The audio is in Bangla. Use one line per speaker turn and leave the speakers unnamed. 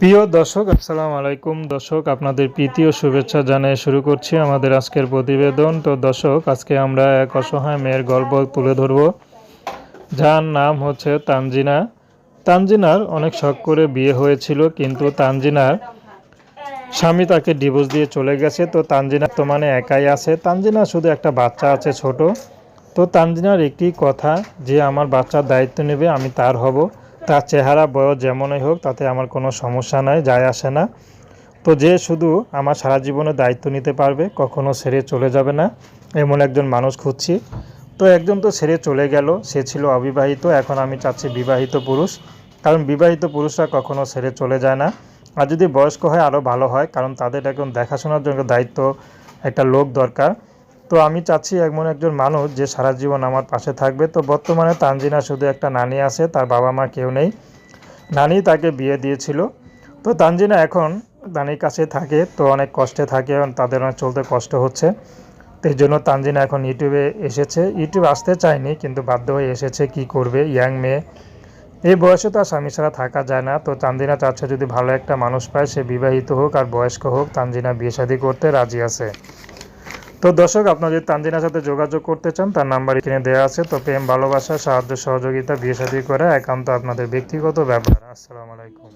প্রিয় দর্শক, আসসালামু আলাইকুম। দর্শক, আপনাদের প্রীতি ও শুভেচ্ছা জানিয়ে শুরু করছি আমাদের আজকের প্রতিবেদন। তো দর্শক, আজকে আমরা এক অসহায় মেয়ের গল্প তুলে ধরব। যার নাম হচ্ছে তানজিনা। তানজিনার অনেক শখ করে বিয়ে হয়েছিল, কিন্তু তানজিনার স্বামী তাকে ডিভোর্স দিয়ে চলে গেছে। তো তানজিনা তো মানে একাই আছে। তানজিনা শুধু একটা বাচ্চা আছে ছোট। তো তানজিনার একটি কথা, যে আমার বাচ্চার দায়িত্ব নেবে, আমি তার হব। তার চেহারা, বয়স যেমনই হোক, তাতে আমার কোনো সমস্যা নাই, যায় আসে না। তো যে শুধু আমার সারা জীবনে দায়িত্ব নিতে পারবে, কখনো ছেড়ে চলে যাবে না, এমন একজন মানুষ খুঁজছি। তো একজন তো ছেড়ে চলে গেল, সে ছিল অবিবাহিত, এখন আমি চাচ্ছি বিবাহিত পুরুষ। কারণ বিবাহিত পুরুষরা কখনো ছেড়ে চলে যায় না। আর যদি বয়স্ক হয়, আরও ভালো হয়, কারণ তাদের এখন দেখাশোনার জন্য দায়িত্ব একটা লোক দরকার। তো আমি চাচ্ছি এমন একজন মানুষ যে সারা জীবন আমার পাশে থাকবে। তো বর্তমানে তানজিনা শুধু একটা নানি আছে, তার বাবা মা কেউ নেই। নানি তাকে বিয়ে দিয়েছিল। তো তানজিনা এখন নানির কাছে থাকে, তো অনেক কষ্টে থাকে, তাদের অনেক চলতে কষ্ট হচ্ছে। তো জন্য তানজিনা এখন ইউটিউবে এসেছে। ইউটিউব আসতে চায়নি, কিন্তু বাধ্য হয়ে এসেছে কি করবে, ইয়াং মেয়ে। এই বয়সে তো আর স্বামী ছাড়া থাকা যায় না। তো তানজিনা চাচ্ছে যদি ভালো একটা মানুষ পায়, সে বিবাহিত হোক আর বয়স্ক হোক, তানজিনা বিয়ে শাদী করতে রাজি আছে। তো দর্শক, আপনারা যদি তানজিনার সাথে যোগাযোগ করতে চান, তার নাম্বার এখানে দেওয়া আছে। তো প্রেম, ভালোবাসা, সাহায্য, সহযোগিতা, বিয়ে সাথে করা একান্ত আপনাদের ব্যক্তিগত ব্যাপার। আসসালামু আলাইকুম।